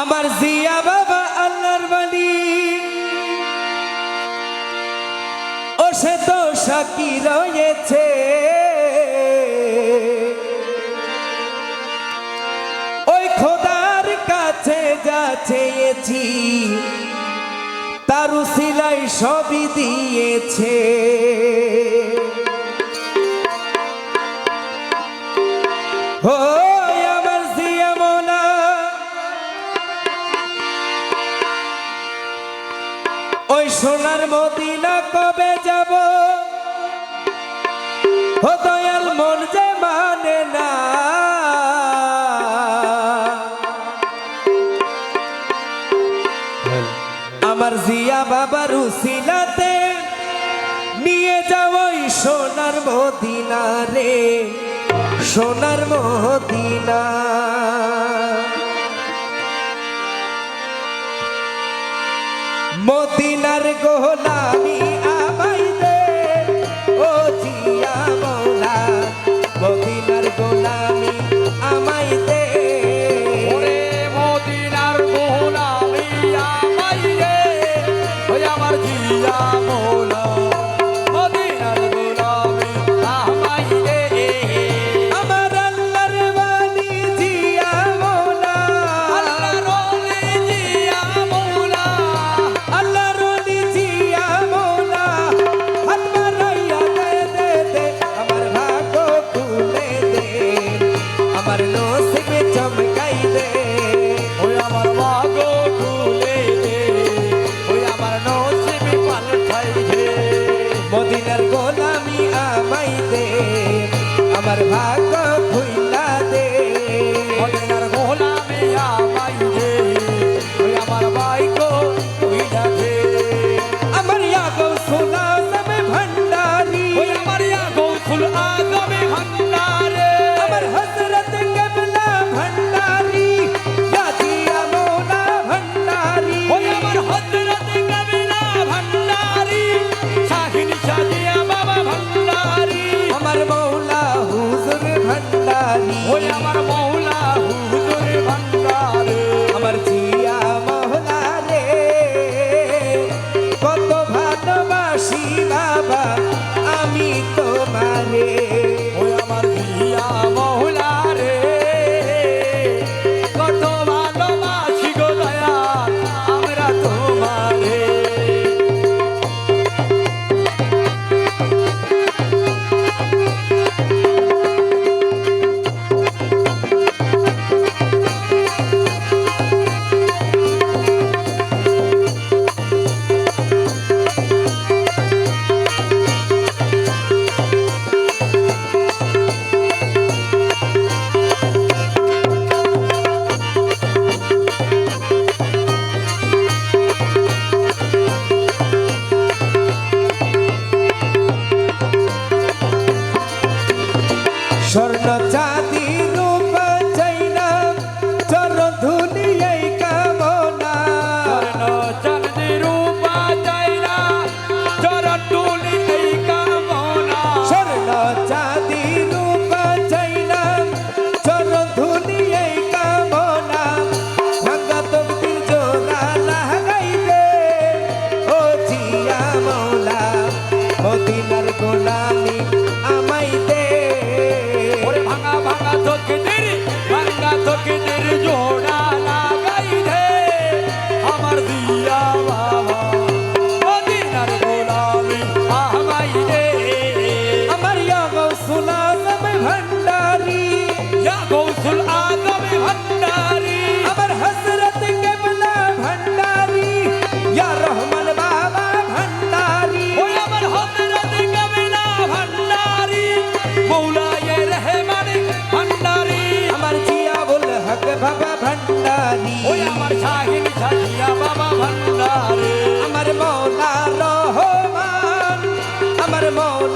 আমার জিয়া বাবা আল্লাহর বালি ও সে তো সাকি রয়েছে। ওই খোদার কাছে যা চেয়েছি, তার সিলাই সবই দিয়েছে। আমার জিয়া বাবার উসিলাতে নিয়ে যাওয়াই সোনার মদিনা রে সোনার মদিনা। মদিনার গোলামী i Arvato মদিনার গোলামি I'm matrimony.